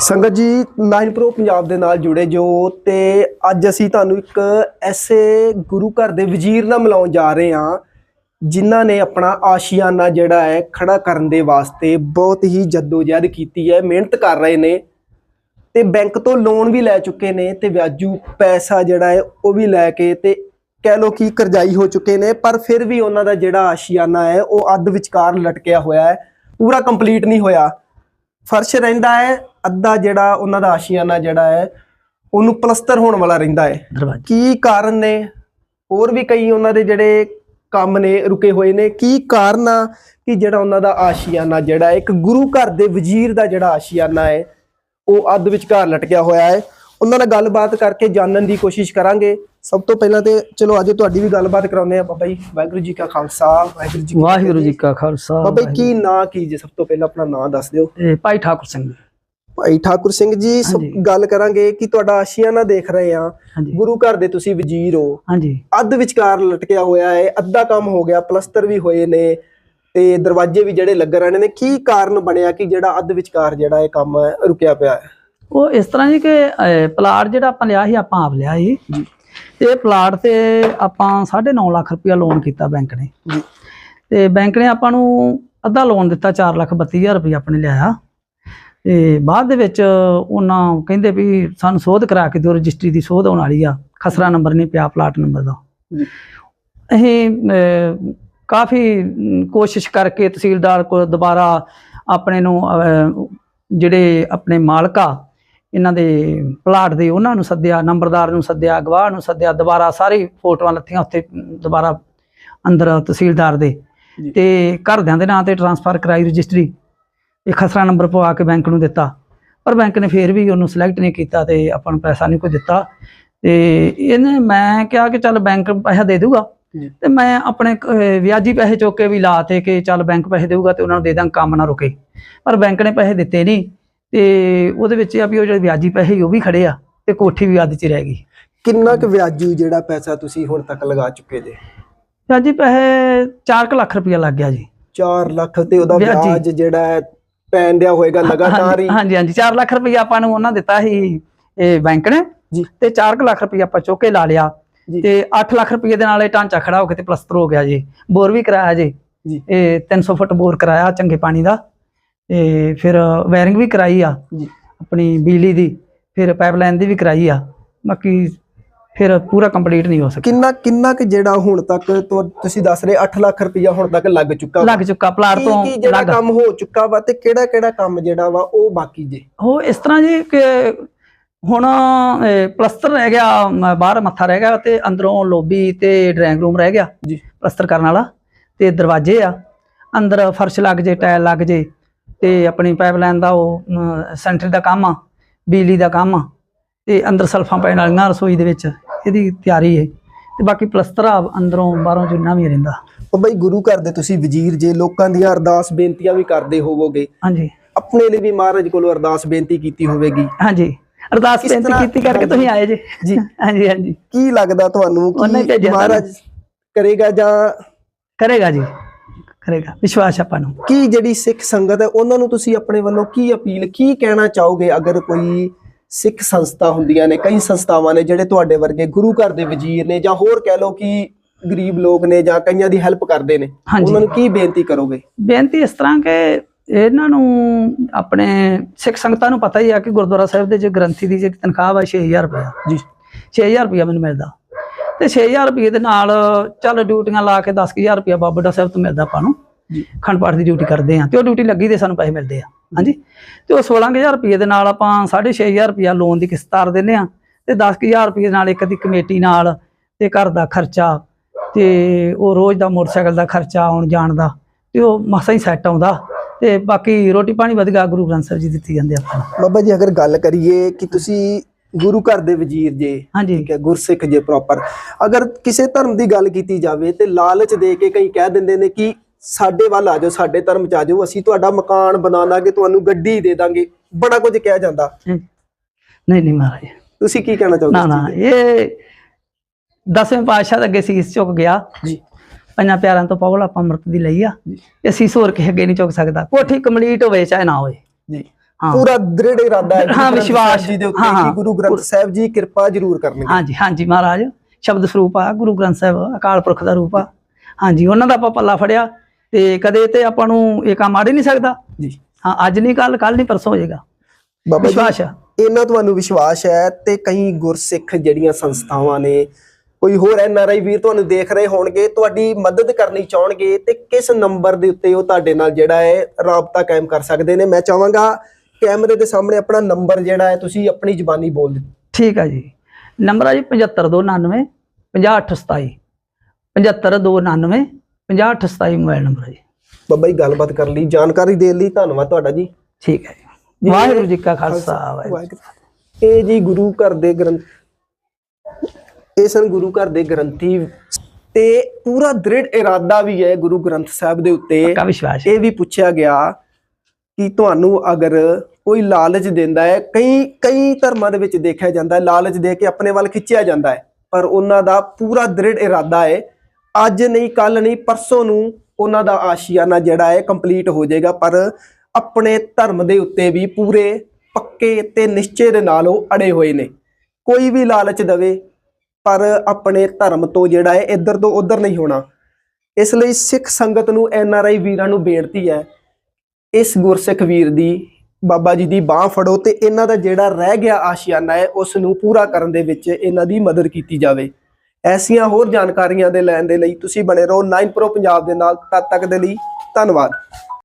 ਸੰਗਤ ਜੀ 9 ਪ੍ਰੋ ਪੰਜਾਬ ਦੇ ਨਾਲ ਜੁੜੇ ਜੋ ਤੇ ਅੱਜ ਅਸੀਂ ਤੁਹਾਨੂੰ ਇੱਕ ਐਸੇ ਗੁਰੂ ਘਰ ਦੇ ਵਜ਼ੀਰ ਨਾਲ ਮਿਲਾਉਣ ਜਾ ਰਹੇ ਹਾਂ, ਜਿਨ੍ਹਾਂ ਨੇ ਆਪਣਾ ਆਸ਼ੀਆਨਾ ਜਿਹੜਾ ਹੈ ਖੜਾ ਕਰਨ ਦੇ ਵਾਸਤੇ ਬਹੁਤ ਹੀ ਜਦੋਜਹਿਦ ਕੀਤੀ ਹੈ, ਮਿਹਨਤ ਕਰ ਰਹੇ ਨੇ ਤੇ ਬੈਂਕ ਤੋਂ ਲੋਨ ਵੀ ਲੈ ਚੁੱਕੇ ਨੇ ਤੇ ਵਿਆਜੂ ਪੈਸਾ ਜਿਹੜਾ ਹੈ ਉਹ ਵੀ ਲੈ ਕੇ ਤੇ ਕਹਿ ਲੋ ਕਿ ਕਰਜ਼ਾਈ ਹੋ ਚੁੱਕੇ ਨੇ, ਪਰ ਫਿਰ ਵੀ ਉਹਨਾਂ ਦਾ ਜਿਹੜਾ ਆਸ਼ੀਆਨਾ ਹੈ ਉਹ ਅੱਧ ਵਿਚਕਾਰ ਲਟਕਿਆ ਹੋਇਆ ਹੈ, ਪੂਰਾ ਕੰਪਲੀਟ ਨਹੀਂ ਹੋਇਆ। ਫਰਸ਼ ਰਹਿੰਦਾ ਹੈ ਅੱਧਾ ਜਿਹੜਾ ਉਹਨਾਂ ਦਾ ਆਸ਼ੀਆਨਾ ਜਿਹੜਾ ਹੈ ਉਹਨੂੰ ਪਲਸਤਰ ਹੋਣ ਵਾਲਾ ਰਹਿੰਦਾ ਹੈ। ਕੀ ਕਾਰਨ ਨੇ? ਹੋਰ ਵੀ ਕਈ ਉਹਨਾਂ ਦੇ ਜਿਹੜੇ ਕੰਮ ਨੇ ਰੁਕੇ ਹੋਏ ਨੇ। ਕੀ ਕਾਰਨ ਆ ਕਿ ਜਿਹੜਾ ਉਹਨਾਂ ਦਾ ਆਸ਼ੀਆਨਾ ਜਿਹੜਾ ਇੱਕ ਗੁਰੂ ਘਰ ਦੇ ਵਜ਼ੀਰ ਦਾ ਜਿਹੜਾ ਆਸ਼ੀਆਨਾ ਹੈ ਉਹ ਅੱਧ ਵਿਚਕਾਰ ਲਟਕਿਆ ਹੋਇਆ ਹੈ? ਉਹਨਾਂ ਨਾਲ ਗੱਲਬਾਤ ਕਰਕੇ ਜਾਣਨ ਦੀ ਕੋਸ਼ਿਸ਼ ਕਰਾਂਗੇ। ਸਭ ਤੋਂ ਪਹਿਲਾਂ ਤੇ ਚਲੋ ਅੱਜ ਤੁਹਾਡੀ ਵੀ ਗੱਲਬਾਤ ਕਰਾਉਂਦੇ ਆ ਬਾਬਾ ਜੀ ਵਾਹਿਗੁਰੂ ਜੀ ਕਾ ਖਾਲਸਾ ਵਾਹਿਗੁਰੂ ਜੀ ਵਾਹਿਗੁਰੂ ਜੀ। ਕਾ ਖਾਲਸਾ ਬਾਬਾ ਜੀ ਕੀ ਨਾਂ ਕੀ ਜੇ? ਸਭ ਤੋਂ ਪਹਿਲਾਂ ਆਪਣਾ ਨਾਂ ਦੱਸ ਦਿਓ। ਭਾਈ ਠਾਕੁਰ ਸਿੰਘ। ਭਾਈ ਠਾਕੁਰ ਸਿੰਘ ਜੀ। ਗੱਲ ਕਰਾਂਗੇ ਕਿ ਤੁਹਾਡਾ ਆਸ਼ੀਆਨਾ ਦੇਖ ਰਹੇ ਆ ਗੁਰੂ ਘਰ ਦੇ ਤੁਸੀਂ ਵਜ਼ੀਰ ਹੋ। ਹਾਂਜੀ। ਅੱਧ ਵਿਚਕਾਰ ਲਟਕਿਆ ਹੋਇਆ ਹੈ ਅੱਧਾ ਕੰਮ ਹੋ ਗਿਆ ਪਲਸਤਰ ਵੀ ਹੋਏ ਨੇ ਤੇ ਦਰਵਾਜ਼ੇ ਵੀ ਜਿਹੜੇ ਲੱਗ ਰਹੇ ਨੇ। ਕੀ ਕਾਰਨ ਬਣਿਆ ਕਿ ਜਿਹੜਾ ਅੱਧ ਵਿਚਕਾਰ ਜਿਹੜਾ ਇਹ ਕੰਮ ਰੁਕਿਆ ਪਿਆ ਹੈ? ਉਹ ਇਸ ਤਰ੍ਹਾਂ ਜੀ ਕਿ ਪਲਾਟ ਜਿਹੜਾ ਆਪਾਂ ਲਿਆ ਸੀ ਆਪਾਂ ਆਪ ਲਿਆ ਸੀ। ਜੀ। ਤੇ ਪਲਾਟ ਤੇ ਆਪਾਂ 9.5 ਲੱਖ ਰੁਪਇਆ ਲੋਨ ਕੀਤਾ ਬੈਂਕ ਨੇ। ਜੀ। ਤੇ ਬੈਂਕ ਨੇ ਆਪਾਂ ਨੂੰ ਅੱਧਾ ਲੋਨ ਦਿੱਤਾ 4 ਲੱਖ 32000 ਰੁਪਇਆ ਆਪਣੇ ਲਿਆਇਆ। ਤੇ ਬਾਅਦ ਦੇ ਵਿੱਚ ਉਹਨਾਂ ਕਹਿੰਦੇ ਵੀ ਸਾਨੂੰ ਸੋਧ ਕਰਾ ਕੇ ਦਿਓ ਰਜਿਸਟਰੀ ਦੀ ਸੋਧ ਹੋਣ ਵਾਲੀ ਆ। ਖਸਰਾ ਨੰਬਰ ਨਹੀਂ ਪਿਆ ਪਲਾਟ ਨੰਬਰ ਦਾ। ਅਸੀਂ ਕਾਫੀ ਕੋਸ਼ਿਸ਼ ਕਰਕੇ ਤਹਿਸੀਲਦਾਰ ਕੋਲ ਦੁਬਾਰਾ ਆਪਣੇ ਨੂੰ ਜਿਹੜੇ ਆਪਣੇ ਮਾਲਕ ਇਹਨਾਂ ਦੇ ਪਲਾਟ ਦੇ ਉਹਨਾਂ ਨੂੰ ਸੱਦਿਆ ਨੰਬਰਦਾਰ ਨੂੰ ਸੱਦਿਆ ਗਵਾਹ ਨੂੰ ਸੱਦਿਆ ਦੁਬਾਰਾ ਸਾਰੀ ਫੋਟੋਆਂ ਲੱਥੀਆਂ ਉੱਥੇ ਦੁਬਾਰਾ ਅੰਦਰ ਤਹਿਸੀਲਦਾਰ ਦੇ। ਤੇ ਘਰਦਿਆਂ ਦੇ ਨਾਂ ਤੇ ਟਰਾਂਸਫਰ ਕਰਾਈ ਰਜਿਸਟਰੀ। ਇਹ ਖਸਰਾ ਨੰਬਰ ਪਵਾ ਕੇ ਬੈਂਕ ਨੂੰ ਦਿੱਤਾ। ਪਰ ਬੈਂਕ ਨੇ ਫੇਰ ਵੀ ਉਹਨੂੰ ਸਿਲੈਕਟ ਨਹੀਂ ਕੀਤਾ ਤੇ ਆਪਾਂ ਨੂੰ ਪੈਸਾ ਨਹੀਂ ਕੋਈ ਦਿੱਤਾ। ਤੇ ਇਹਨੇ ਮੈਂ ਕਿਹਾ ਕਿ ਚੱਲ ਬੈਂਕ ਪੈਸਾ ਦੇ ਦੂਗਾ ਤੇ ਮੈਂ ਆਪਣੇ ਵਿਆਜੀ ਪੈਸੇ ਚੁੱਕ ਕੇ ਵੀ ਲਾਤੇ ਕਿ ਚੱਲ ਬੈਂਕ ਪੈਸੇ ਦੇਊਗਾ ਤੇ ਉਹਨਾਂ ਨੂੰ ਦੇ ਦਾਂ ਕੰਮ ਨਾ ਰੁਕੇ। ਪਰ ਬੈਂਕ ਨੇ ਪੈਸੇ ਦਿੱਤੇ ਨਹੀਂ। ਤੇ ਉਹਦੇ ਵਿੱਚ ਆ ਵੀ ਉਹ ਜਿਹੜੇ ਵਿਆਜੀ ਪੈਸੇ ਉਹ ਵੀ ਖੜੇ ਆ ਤੇ ਕੋਠੀ ਵੀ ਅੱਧ 'ਚ ਰਹਿ ਗਈ। ਕਿੰਨਾ ਕੁ ਵਿਆਜੂ ਜਿਹੜਾ ਪੈਸਾ ਤੁਸੀਂ ਹੁਣ ਤੱਕ ਲਗਾ ਚੁੱਕੇ ਜੇ? ਵਿਆਜੀ ਪੈਸੇ 4 ਲੱਖ ਰੁਪਇਆ ਲੱਗ ਗਿਆ ਜੀ। 4 ਲੱਖ ਤੇ ਉਹਦਾ ਵਿਆਜੀ। ਜਿਹੜਾ ਪੈਣ ਦਿਆ ਹੋਏਗਾ ਲਗਾਤਾਰ ਹੀ। ਹਾਂਜੀ ਹਾਂਜੀ 4 ਲੱਖ ਰੁਪਇਆ ਆਪਾਂ ਨੂੰ ਉਹਨਾਂ ਦਿੱਤਾ ਸੀ ਇਹ ਬੈਂਕ ਨੇ। ਜੀ। ਤੇ 4 ਲੱਖ ਰੁਪਇਆ ਆਪਾਂ ਚੁੱਕ ਕੇ ਲਾ ਲਿਆ। ਤੇ 8 ਲੱਖ ਰੁਪਏ ਦੇ ਨਾਲ ਇਹ ਢਾਂਚਾ ਖੜਾ ਹੋ ਕੇ ਤੇ ਪਲਸਤਰ ਹੋ ਗਿਆ ਜੀ। ਬੋਰ ਵੀ ਕਰਾਇਆ ਜੀ। ਇਹ 300 ਫੁੱਟ ਬੋਰ ਕਰਾਇਆ ਚੰਗੇ ਪਾਣੀ ਦਾ। ਤੇ ਫਿਰ ਵਾਇਰਿੰਗ ਵੀ ਕਰਾਈ ਆ ਆਪਣੀ ਬਿਜਲੀ ਦੀ ਫਿਰ ਪਾਈਪਲਾਈਨ ਦੀ ਵੀ ਕਰਾਈ ਆ ਬਾਕੀ ਫਿਰ ਪੂਰਾ ਕੰਪਲੀਟ ਨਹੀਂ ਹੋ ਸਕਿਆ। ਕਿੰਨਾ ਕਿੰਨਾ ਕੁ ਜਿਹੜਾ ਹੁਣ ਤੱਕ ਤੁਸੀਂ ਦੱਸ ਰਹੇ 8 ਲੱਖ ਰੁਪਇਆ ਹੁਣ ਤੱਕ ਲੱਗ ਚੁੱਕਾ। ਲੱਗ ਚੁੱਕਾ ਪਲਾਟ ਤੋਂ ਕੀ ਜਿਹੜਾ ਕੰਮ ਹੋ ਚੁੱਕਾ ਵਾ ਤੇ ਕਿਹੜਾ ਕਿਹੜਾ ਕੰਮ ਜਿਹੜਾ ਵਾ ਉਹ ਬਾਕੀ ਜੇ? ਉਹ ਇਸ ਤਰ੍ਹਾਂ ਜੀ ਕਿ ਹੁਣ ਅਹ, ਪਲਸਤਰ ਰਹਿ ਗਿਆ ਬਾਹਰ ਮੱਥਾ ਰਹਿ ਗਿਆ ਤੇ ਅੰਦਰੋਂ ਲੋਬੀ ਤੇ ਡਰਾਇੰਗ ਰੂਮ ਰਹਿ ਗਿਆ। ਜੀ। ਪਲਸਤਰ ਕਰਨ ਵਾਲਾ ਤੇ ਦਰਵਾਜ਼ੇ ਆ। ਅੰਦਰ ਫਰਸ਼ ਲੱਗ ਜੇ ਟਾਇਲ ਲੱਗ ਜੇ ਤੇ ਆਪਣੀ ਪਾਈਪਲਾਈਨ ਦਾ ਉਹ ਸੈਂਟਰ ਦਾ ਕੰਮ ਆ ਬਿਜਲੀ ਦਾ ਕੰਮ ਆ ਤੇ ਅੰਦਰ ਸਲਫਾਂ ਪੈਣ ਵਾਲੀਆਂ ਰਸੋਈ ਦੇ ਵਿੱਚ ਇਹਦੀ ਤਿਆਰੀ ਹੈ ਤੇ ਬਾਕੀ ਪਲਸਤਰ ਆ ਅੰਦਰੋਂ ਬਾਹਰੋਂ ਜਿੰਨਾ ਵੀ ਰਹਿੰਦਾ। ਉਹ ਬਈ ਗੁਰੂ ਘਰ ਦੇ ਤੁਸੀਂ ਵਜ਼ੀਰ ਜੇ ਲੋਕਾਂ ਦੀਆਂ ਅਰਦਾਸ ਬੇਨਤੀਆਂ ਵੀ ਕਰਦੇ ਹੋਵੋਗੇ। ਹਾਂਜੀ। ਆਪਣੇ ਲਈ ਵੀ ਮਹਾਰਾਜ ਕੋਲੋਂ ਅਰਦਾਸ ਬੇਨਤੀ ਕੀਤੀ ਹੋਵੇਗੀ। ਹਾਂਜੀ। ਅਰਦਾਸ ਬੇਨਤੀ ਕੀਤੀ ਕਰਕੇ ਤੁਸੀਂ ਆਏ ਜੀ। ਜੀ। ਹਾਂਜੀ ਹਾਂਜੀ। ਕੀ ਲੱਗਦਾ ਤੁਹਾਨੂੰ ਕਿ ਮਹਾਰਾਜ ਕਰੇਗਾ ਜਾਂ ਕਰੇਗਾ ਜੀ। ਕਰੇਗਾ ਵਿਸ਼ਵਾਸ ਆਪਾਂ ਨੂੰ। ਕੀ ਜਿਹੜੀ ਸਿੱਖ ਸੰਗਤ ਹੈ ਉਹਨਾਂ ਨੂੰ ਤੁਸੀਂ ਆਪਣੇ ਵੱਲੋਂ ਕੀ ਅਪੀਲ ਕੀ ਕਹਿਣਾ ਚਾਹੋਗੇ? ਅਗਰ ਕੋਈ ਸਿੱਖ ਸੰਸਥਾ ਹੁੰਦੀਆਂ ਨੇ ਕਈ ਸੰਸਥਾਵਾਂ ਨੇ ਜਿਹੜੇ ਤੁਹਾਡੇ ਵਰਗੇ ਗੁਰੂ ਘਰ ਦੇ ਵਜ਼ੀਰ ਨੇ ਜਾਂ ਹੋਰ ਕਹਿ ਲਓ ਕਿ ਗਰੀਬ ਲੋਕ ਨੇ ਜਾਂ ਕਈਆਂ ਦੀ ਹੈਲਪ ਕਰਦੇ ਨੇ। ਉਹਨਾਂ ਨੂੰ ਕੀ ਬੇਨਤੀ ਕਰੋਗੇ? ਬੇਨਤੀ ਇਸ ਤਰ੍ਹਾਂ ਕਿ ਇਹਨਾਂ ਨੂੰ ਆਪਣੇ ਸਿੱਖ ਸੰਗਤਾਂ ਨੂੰ ਪਤਾ ਹੀ ਆ ਕਿ ਗੁਰਦੁਆਰਾ ਸਾਹਿਬ ਦੇ ਜੇ ਗ੍ਰੰਥੀ ਦੀ ਜਿਹੜੀ ਤਨਖਾਹ ਵਾ 6000 ਰੁਪਏ ਜੀ। 6000 ਰੁਪਏ ਮੈਨੂੰ ਮਿਲਦਾ। ਤੇ 6000 ਰੁਪਏ ਦੇ ਨਾਲ ਚੱਲ ਡਿਊਟੀਆਂ ਲਾ ਕੇ 10000 ਰੁਪਏ ਬਾਬਾ ਦਾ ਸਾਹਿਬ ਤੋਂ ਮਿਲਦਾ ਆਪਾਂ ਨੂੰ। ਖੰਡ ਪਾਠ ਦੀ ਡਿਊਟੀ ਕਰਦੇ ਆ ਤੇ ਉਹ ਡਿਊਟੀ ਲੱਗੀ ਦੇ ਸਾਨੂੰ ਪੈਸੇ ਮਿਲਦੇ ਆ। ਹਾਂਜੀ। ਤੇ ਉਹ 16000 ਰੁਪਏ ਦੇ ਨਾਲ ਆਪਾਂ 6500 ਰੁਪਏ ਲੋਨ ਦੀ ਕਿਸ਼ਤ ਤਾਰ ਦਿੰਦੇ ਆ ਤੇ 10000 ਰੁਪਏ ਨਾਲ ਇੱਕ ਦੀ ਕਮੇਟੀ ਨਾਲ ਤੇ ਘਰ ਦਾ ਖਰਚਾ ਤੇ ਉਹ ਰੋਜ਼ ਦਾ ਮੋਟਰਸਾਈਕਲ ਦਾ ਖਰਚਾ ਆਉਣ ਜਾਣ ਦਾ ਤੇ ਉਹ ਮਸਾਂ ਹੀ ਸੈੱਟ ਆਉਂਦਾ ਤੇ ਬਾਕੀ ਰੋਟੀ ਪਾਣੀ ਵਧੀਆ ਗੁਰੂ ਗ੍ਰੰਥ ਸਾਹਿਬ ਜੀ ਦਿੱਤੀ ਜਾਂਦੇ ਆਪਾਂ ਬਾਬਾ ਜੀ ਅਗਰ ਗੱਲ ਕਰੀਏ ਕਿ ਤੁਸੀਂ ਗੁਰੂ ਘਰ ਦੇ ਵਜ਼ੀਰ ਜੇ ਹਾਂਜੀ। ਠੀਕ ਹੈ ਗੁਰਸਿੱਖ ਜੇ ਪ੍ਰੋਪਰ ਅਗਰ ਕਿਸੇ ਧਰਮ ਦੀ ਗੱਲ ਕੀਤੀ ਜਾਵੇ ਤੇ ਲਾਲਚ ਦੇ ਕੇ ਕਈ ਕਹਿ ਦਿੰਦੇ ਨੇ ਕਿ ਸਾਡੇ ਵੱਲ ਆ ਜਾਓ ਸਾਡੇ ਧਰਮ ਚ ਆ ਜਾਓ ਅਸੀਂ ਤੁਹਾਡਾ ਮਕਾਨ ਬਣਾ ਦਾਂਗੇ ਤੁਹਾਨੂੰ ਗੱਡੀ ਦੇ ਦਾਂਗੇ ਬੜਾ ਕੁਝ ਕਿਹਾ ਜਾਂਦਾ। ਨਹੀਂ ਨਹੀਂ ਮਹਾਰਾਜ। ਤੁਸੀਂ ਕੀ ਕਹਿਣਾ ਚਾਹੋਗੇ ਨਾ ਨਾ? ਇਹ ਦਸਵੇਂ ਪਾਤਸ਼ਾਹ ਦੇ ਅੱਗੇ ਸੀਸ ਝੁਕ ਗਿਆ। ਜੀ। ਪੰਜਾਂ ਪਿਆਰਾਂ ਤੋਂ ਪਵਲ ਆਪਾਂ ਅੰਮ੍ਰਿਤ ਦੀ ਲਈ ਆ। ਇਹ ਸੀਸ ਹੋਰ ਕਿਸੇ ਅੱਗੇ ਨਹੀਂ ਝੁਕ ਸਕਦਾ। ਕੋਠੀ ਕੰਪਲੀਟ ਹੋਵੇ ਚਾਹੇ ਨਾ ਹੋਵੇ। ਜੀ। ਪੂਰਾ ਦ੍ਰਿੜ ਇਰਾਦਾ ਹੈ ਹਾਂ, ਵਿਸ਼ਵਾਸ। ਜੀ ਦੇ ਉੱਤੇ। ਕਿ ਗੁਰੂ ਗ੍ਰੰਥ ਸਾਹਿਬ ਜੀ ਕਿਰਪਾ ਜ਼ਰੂਰ ਕਰਨਗੇ। ਹਾਂਜੀ ਹਾਂਜੀ ਮਹਾਰਾਜ ਸ਼ਬਦ ਸਰੂਪ ਆ ਗੁਰੂ ਗ੍ਰੰਥ ਸਾਹਿਬ ਅਕਾਲ ਪੁਰਖ ਦਾ ਰੂਪ ਆ। ਹਾਂਜੀ ਉਹਨਾਂ ਦਾ ਆਪਾਂ ਪੱਲਾ ਫੜਿਆ ਤੇ ਕਦੇ ਤੇ ਆਪਾਂ ਨੂੰ ਇਹ ਕੰਮ ਆੜ ਨਹੀਂ ਸਕਦਾ। ਜੀ। ਹਾਂ ਅੱਜ ਨਹੀਂ ਕੱਲ ਕੱਲ ਨਹੀਂ ਪਰਸੋਂ ਹੋ ਜਾਏਗਾ ਬਾਬਾ ਵਿਸ਼ਵਾਸ ਆ। ਇਹਨਾਂ ਤੁਹਾਨੂੰ ਵਿਸ਼ਵਾਸ ਹੈ ਤੇ ਕਈ ਗੁਰਸਿੱਖ ਜਿਹੜੀਆਂ ਸੰਸਥਾਵਾਂ ਨੇ ਕੋਈ ਹੋਰ ਐਨਆਰਆਈ ਵੀਰ ਤੁਹਾਨੂੰ ਦੇਖ ਰਹੇ ਹੋਣਗੇ ਤੁਹਾਡੀ ਮਦਦ ਕਰਨੀ ਚਾਹਣਗੇ ਤੇ ਕਿਸ ਨੰਬਰ ਦੇ ਉੱਤੇ ਉਹ ਤੁਹਾਡੇ ਨਾਲ ਜਿਹੜਾ ਹੈ ਰਾਬਤਾ ਕਾਇਮ ਕਰ ਸਕਦੇ ਨੇ। ਮੈਂ ਚਾਹਾਂਗਾ ਕੈਮਰੇ ਦੇ ਸਾਹਮਣੇ ਆਪਣਾ ਨੰਬਰ ਜਿਹੜਾ ਹੈ ਤੁਸੀਂ ਆਪਣੀ ਜ਼ੁਬਾਨੀ ਬੋਲ ਦਿਓ। ਠੀਕ ਆ ਜੀ। ਨੰਬਰ ਆ ਜੀ 7529 5827 7529 5827 ਮੋਬਾਈਲ ਨੰਬਰ ਹੈ ਜੀ। ਬਾਬਾ ਜੀ ਗੱਲਬਾਤ ਕਰਨ ਲਈ ਜਾਣਕਾਰੀ ਦੇਣ ਲਈ ਧੰਨਵਾਦ ਤੁਹਾਡਾ ਜੀ। ਠੀਕ ਹੈ ਜੀ। ਵਾਹਿਗੁਰੂ ਜੀ ਕਾ ਖਾਲਸਾ ਵਾਹਿਗੁਰੂ ਇਹ ਜੀ ਗੁਰੂ ਘਰ ਦੇ ਗ੍ਰੰਥ ਇਹ ਸਨ ਗੁਰੂ ਘਰ ਦੇ ਗ੍ਰੰਥੀ। ਤੇ ਪੂਰਾ ਦ੍ਰਿੜ ਇਰਾਦਾ ਵੀ ਹੈ ਗੁਰੂ ਗ੍ਰੰਥ ਸਾਹਿਬ ਦੇ ਉੱਤੇ। ਇਹ ਵੀ ਪੁੱਛਿਆ ਗਿਆ ਕਿ ਤੁਹਾਨੂੰ ਅਗਰ ਕੋਈ ਲਾਲਚ ਦਿੰਦਾ ਹੈ, ਕਈ ਕਈ ਧਰਮਾਂ ਦੇ ਵਿੱਚ ਦੇਖਿਆ ਜਾਂਦਾ ਹੈ, ਲਾਲਚ ਦੇ ਕੇ ਆਪਣੇ ਵੱਲ ਖਿੱਚਿਆ ਜਾਂਦਾ ਹੈ, ਪਰ ਉਹਨਾਂ ਦਾ ਪੂਰਾ ਦ੍ਰਿੜ ਇਰਾਦਾ ਹੈ, ਅੱਜ ਨਹੀਂ ਕੱਲ ਨਹੀਂ, ਪਰਸੋਂ ਨੂੰ ਉਹਨਾਂ ਦਾ ਆਸ਼ੀਆਨਾ ਜਿਹੜਾ ਹੈ ਕੰਪਲੀਟ ਹੋ ਜਾਏਗਾ, ਪਰ ਆਪਣੇ ਧਰਮ ਦੇ ਉੱਤੇ ਵੀ ਪੂਰੇ ਪੱਕੇ ਤੇ ਨਿਸ਼ਚੇ ਦੇ ਨਾਲ ਉਹ ਅੜੇ ਹੋਏ ਨੇ। ਕੋਈ ਵੀ ਲਾਲਚ ਦਵੇ, ਪਰ ਆਪਣੇ ਧਰਮ ਤੋਂ ਜਿਹੜਾ ਹੈ, ਇੱਧਰ ਤੋਂ ਉੱਧਰ ਨਹੀਂ ਹੋਣਾ। ਇਸ ਲਈ ਸਿੱਖ ਸੰਗਤ ਨੂੰ ਐਨ ਆਰ ਆਈ ਵੀਰਾਂ ਨੂੰ ਬੇਨਤੀ ਹੈ ਇਸ ਗੁਰਸਿੱਖ ਵੀਰ ਦੀ ਬਾਬਾ ਜੀ ਦੀ ਬਾਹ ਫੜੋ ਤੇ ਇਹਨਾਂ ਦਾ ਜਿਹੜਾ ਰਹਿ ਗਿਆ ਆਸ਼ਿਆਨਾ ਹੈ ਉਸ ਨੂੰ ਪੂਰਾ ਕਰਨ ਦੇ ਵਿੱਚ ਇਹਨਾਂ ਦੀ ਮਦਦ ਕੀਤੀ ਜਾਵੇ। ਐਸੀਆਂ ਹੋਰ ਜਾਣਕਾਰੀਆਂ ਦੇ ਲੈਣ ਦੇ ਲਈ ਤੁਸੀਂ ਬਣੇ ਰਹੋ 9 ਪ੍ਰੋ ਪੰਜਾਬ ਦੇ ਨਾਲ। ਤਦ ਤੱਕ ਦੇ ਲਈ ਧੰਨਵਾਦ।